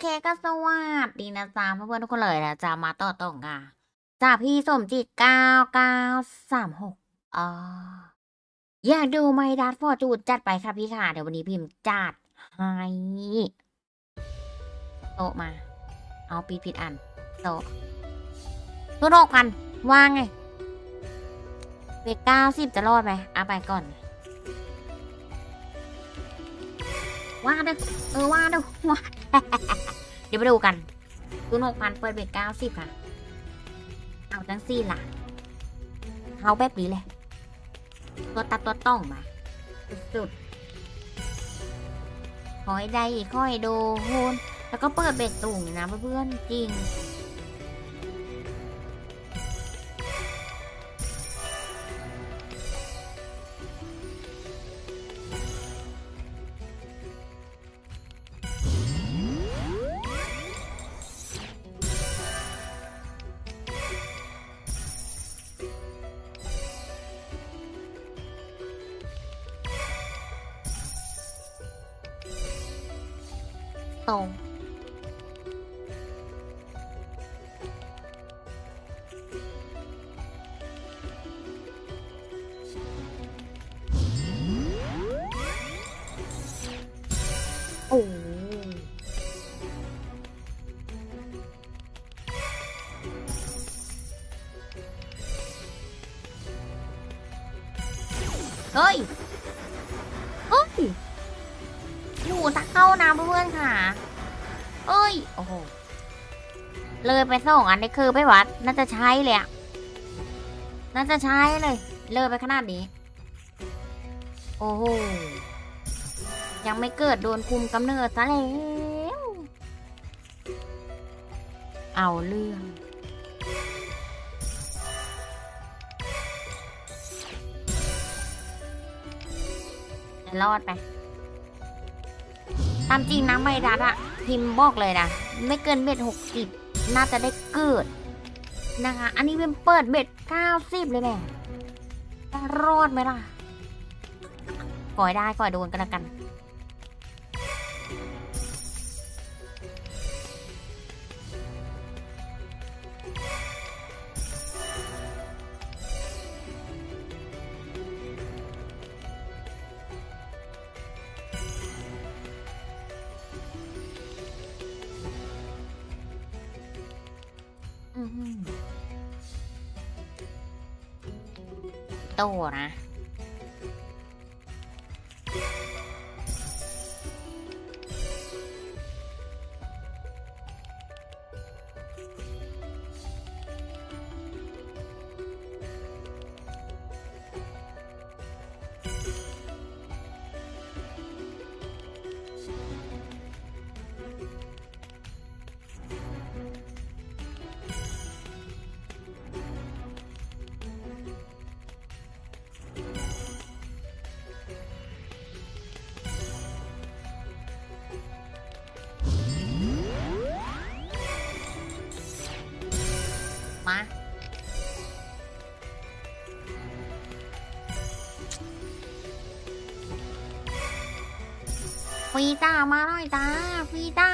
เคก็สวัสดีนะจ๊ะเพื่อนๆทุกคนเลยนะจะมาต่อตรงกันจ้าพี่สมจิตเก้าเก้าสามหกอ๋ออยากดูไมดัสฟอร์จูดจัดไปค่ะพี่ค่ะ เดี๋ยววันนี้พิมพ์จัดให้โตมา เอาปีผิดอันโตะทุนหกพันว่างไงเบเก้าสิบจะรอดไหมเอาไปก่อนว่าด้อเออว่าด้อว่า เดี๋ยวไปดูกันทุนหกพันเปิดเบรกเก้าสิบค่ะ เอาจังสี่ล่ะเขาแบบนี้เลยตัวตัดตัวต้องมา สุดๆขอให้ได้ขอยโดฮนแล้วก็เปิดเบรกตุ่งนะเพื่อนๆจริง ตรงโอ้เฮ้ยเฮ้ย อยู่ตะเข้านะเพื่อนค่ะ เอ้ย โอ้โห เลยไปสองอันนี้คือไปวัด น่าจะใช้เลยอะน่าจะใช้เลย เลยไปขนาดนี้ โอ้โห ยังไม่เกิดโดนคุมกำเนิดซะแล้ว เอาเรื่องรอดไปามจริงนะไม่รัดอะพิมพ์บอกเลยนะ ไม่เกินเบ็ดหกสิบน่าจะได้เกิดนะคะ อันนี้เป็นเปิดเบ็ดเก้าสิบเลยแม่รอดไหมล่ะก่อยได้ก่อยโดนกันละกัน โตนะ ฟีต้ามาหน่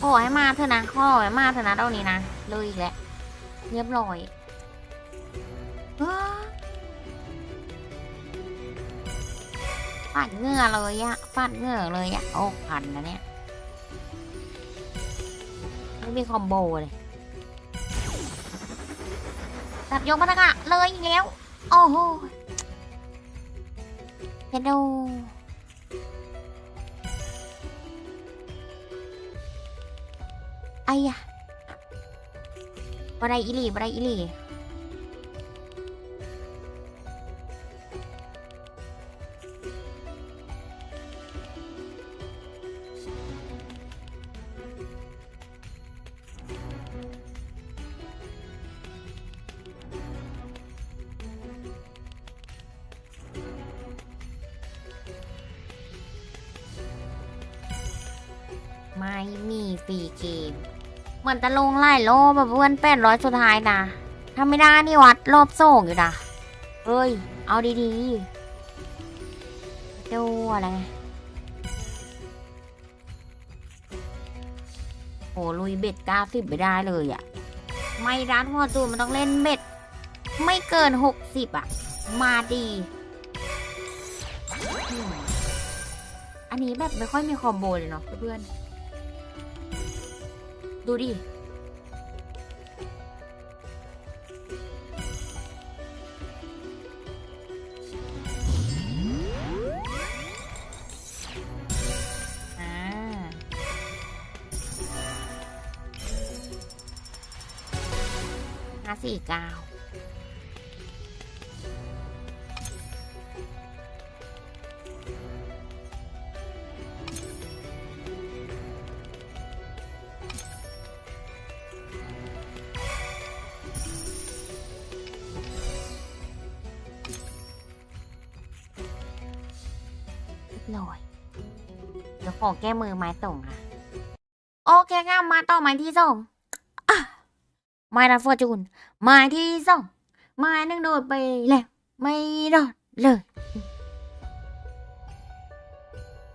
ขอให้มาเถอะนะขอให้มาเถอะนะเท่านี้นะ เลยอีกแล้วเรียบร้อยว้าปัดเงื่อเลยอะปัดเงื่อเลยอะโอ้พันนะเนี่ยไม่มีคอมโบเลยจับยกมาตะกะเลยอีกแล้ว โอ้โหเฮดโด ayah. Berai ili, berai ili. My Me Free Game หมือนจะลงไล่โลแบบเพื่อนแปดร้อยสุดท้ายนะถ้าไม่ได้นี่วัดรอบส่งอยู่นะเฮ้ย เอาดีๆดูอะไรโอ้ลุยเบ็ดเก้าสิบไม่ได้เลยอะ่ะไม่รัดหัวจูนมันต้องเล่นเบ็ด ไม่เกินหกสิบอะมาดี อันนี้แบบไม่ค่อยมีคอมโบเลยเนาะเพื่อน ดูดิ อ่า ห้าสี่เก้า ขอแก้มือไม้ส่งค่ะ โอเคค่ะมาต่อไม้ที่สองไม้รัดฟอร์จูนไม้ที่สองไม้นึ่งโดดไปแล้วไม่รอดเลย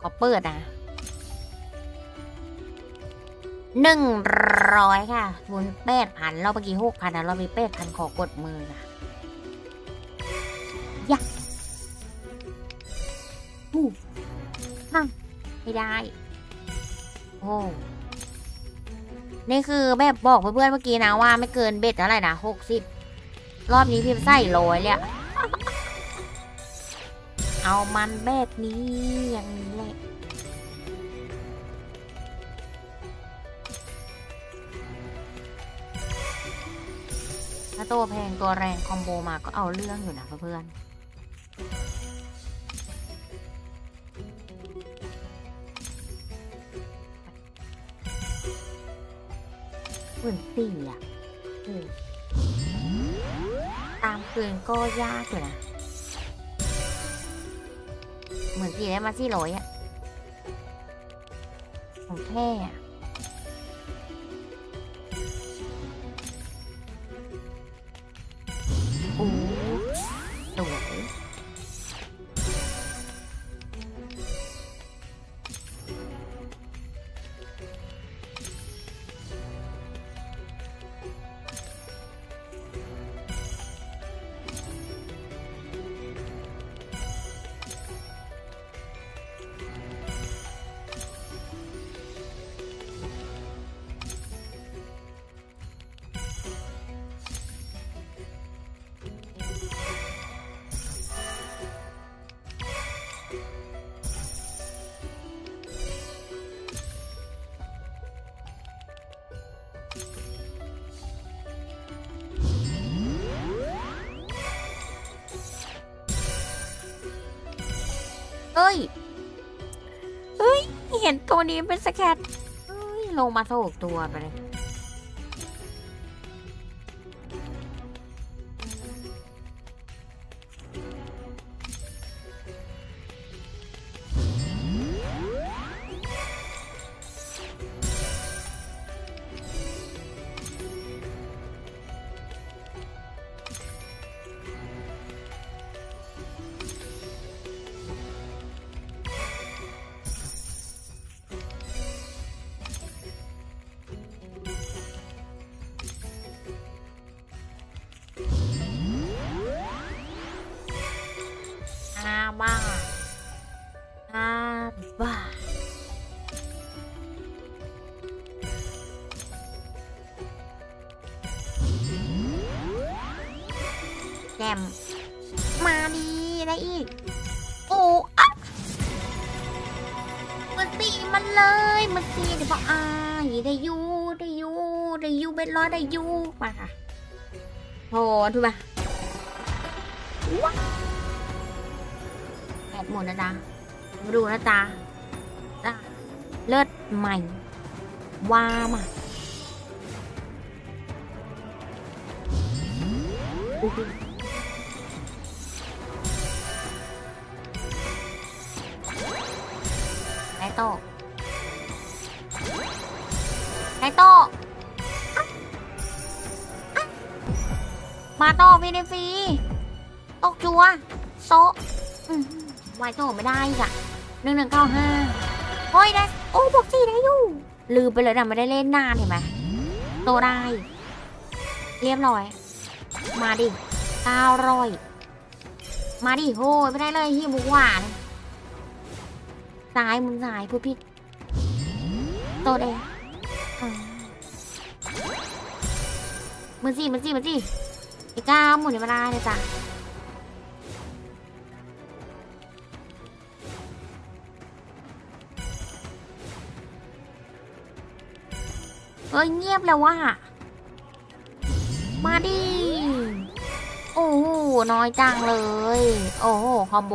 ขอเปิดนะหนึ่งร้อยค่ะบุญแปดพันเราเมื่อกี้หกพันนะเรามีแปดพันขอกดมือค่ะ ไม่ได้ โอ้นี่คือแบบบอกเพื่อนๆเมื่อกี้นะว่าไม่เกินเบ็ดเท่าไหร่นะหกสิบรอบนี้พิมพ์ใส่ร้อยเลยอะเอามันแบบนี้อย่างนี้แหละถ้าตัวแพงตัวแรงคอมโบมาก็เอาเรื่องอยู่นะเพื่อนๆ หมื่นสี่อะตามคืนก็ยากอยู่นะเหมือนสี่ได้มาสี่ร้อยอะของแท้อะ นตัวนี้เป็นสแคตลงมาโถกตัวไปเลย ได้ยูเป็นร้อได้ยูมาค่ะโหถูกปะแปดหมดนะจ๊ะมาดูนะจ๊ะจ้ะเลิศใหม่ ว่ามาไหนต่อไกโต้ มาโต้ฟรีในฟรีตกจัวโซะอืมไวโตไม่ได้อีกอะหนึ่งหนึ่งเก้าห้าเฮ้ยได้โอ้บอกสี่ได้อยู่ ลืมไปเลยนะไม่ได้เล่นนานเห็นไหมโตได้ เรียบร้อย มาดิเก้าร้อยมาดิโหยไม่ได้เลยฮิบุกหวานซ้ายมุนซ้ายพูดผิดโตเดงมือสี่มือสี่มือสี่ อ้ก้าหมุนเวลาเลยจ้ะเฮ้ยเงียบแล้วว่ะ มาดิ โอ้โหน้อยจังเลย โอ้โหคอมโบ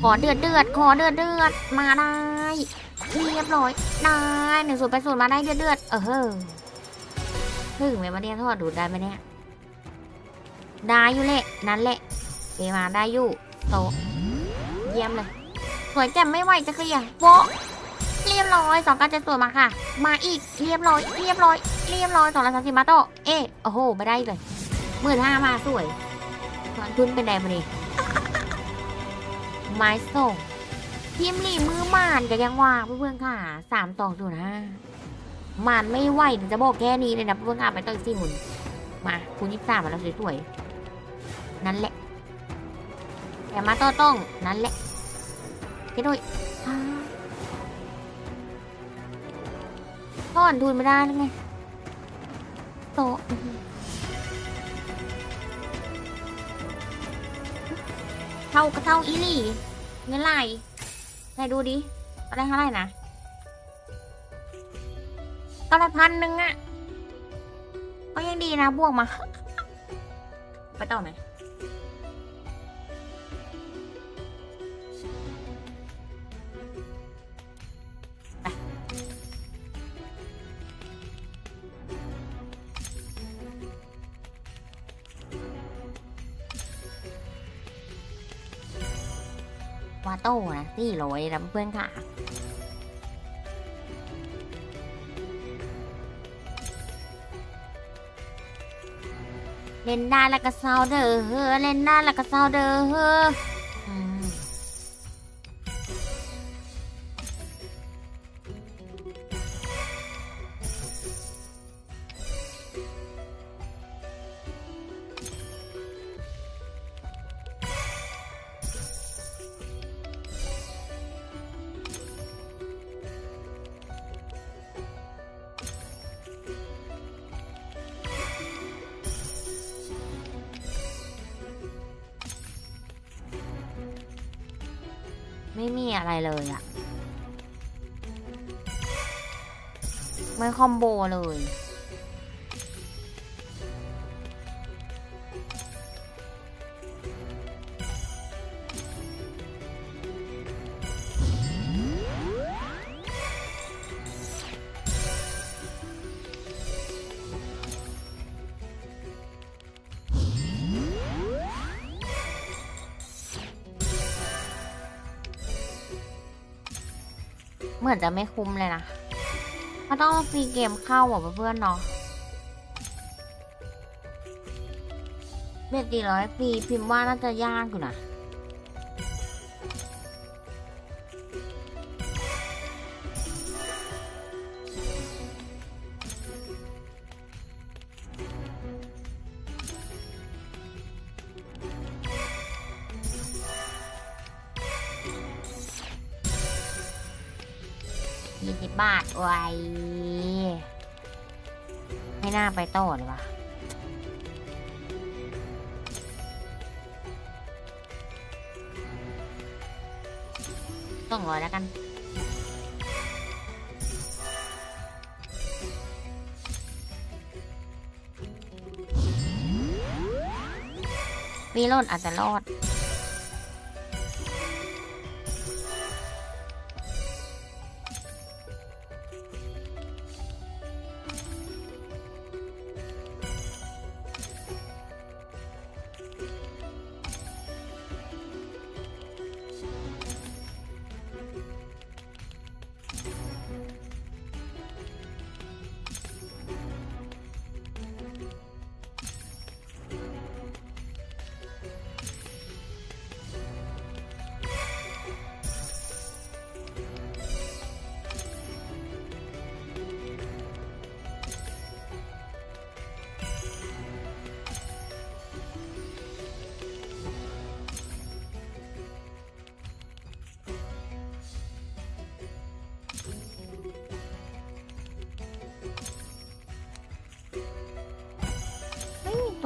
ขอเดือดเดือดขอเดือดเดือดมาได้เรียบร้อยได้หนึ่งศูนย์ไปศูนย์มาได้เดือดเดือดเออเฮ้อถึงไหมมาเนี่ยทอดดูดได้ไหมเนี่ย ได้อยู่แหละ นั่นแหละเอมาได้อยู่โตเยี่ยมเลย สวยแจ่มไม่ไหวจะเคลียร์โวเรียบร้อยสองการจะสวยมาค่ะ มาอีกเรียบร้อย เรียบร้อย เรียบร้อยสองร้อยสามสิบมาโตเอะโอ้โหไม่ได้อีกเลยหมื่นห้ามาสวยตอนทุนเป็นไดมาดิไม้ส่งทีมหลีมือมานก็ยังว่างเพื่อนๆค่ะสามสองศูนย์ห้ามานไม่ไหวถึงจะบอกแค่นี้เลยนะเพื่อนๆค่ะไปต่ออีกสี่หมุนมาคูณยี่สิบสามมาแล้วสวยๆ นั่นแหละแต่มาโต้ต้อง นั่นแหละคิดด้วยอ่อนทุนไม่ได้แล้วไงโตเท่าก็เท่าอีลี่เงินไหลไหนดูดิอาได้เท่าไหร่นะก็ละพันหนึ่งอะก็ยังดีนะบวกมา ไปต่อไหมาโต้นะสี่ร้อยนะเพื่อนค่ะเล่นได้แล้วก็เศร้าเด้อเล่นได้แล้วก็เศร้าเด้อ ไม่มีอะไรเลยอะไม่คอมโบเลย เหมือนจะไม่คุ้มเลยนะมันต้องฟรีเกมเข้าอะเพื่อนๆเนาะเบ็ดตีร้อยฟรีพิมพ์ว่าน่าจะยากอยู่นะ ยี่สิบบาทไว้ไม่น่าไปโต่อเลยวะต้องรอยแล้วกันมีรถอาจจะรอด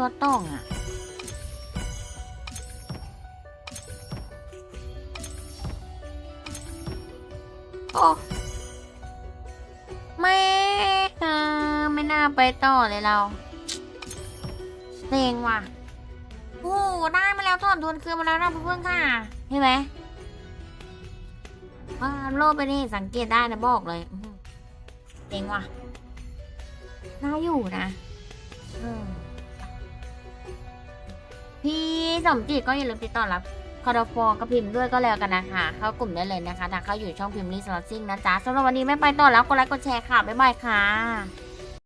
ตัวต้องอะ โอ้ไม่เออไม่น่าไปต่อเลยเราเซ็งว่ะโอ้ได้มาแล้วถอนทุนคืนมาแล้วนะเพื่อนๆค่ะเห็นไหมว่าโลกไปนี่สังเกตได้นะบอกเลยเจ๋งว่ะน่าอยู่นะเออ พี่สมจิตก็อย่าลืมติดต่อรับคอร์ฟอกับพิมพ์ด้วยก็แล้วกันนะคะ เข้ากลุ่มได้เลยนะคะถ้าเข้าอยู่ช่องพิมพ์ลิสลอซิ่งนะจ๊ะสำหรับวันนี้ไม่ไปต่อแล้วกดไลค์กดแชร์ค่ะ บ๊ายบายค่ะ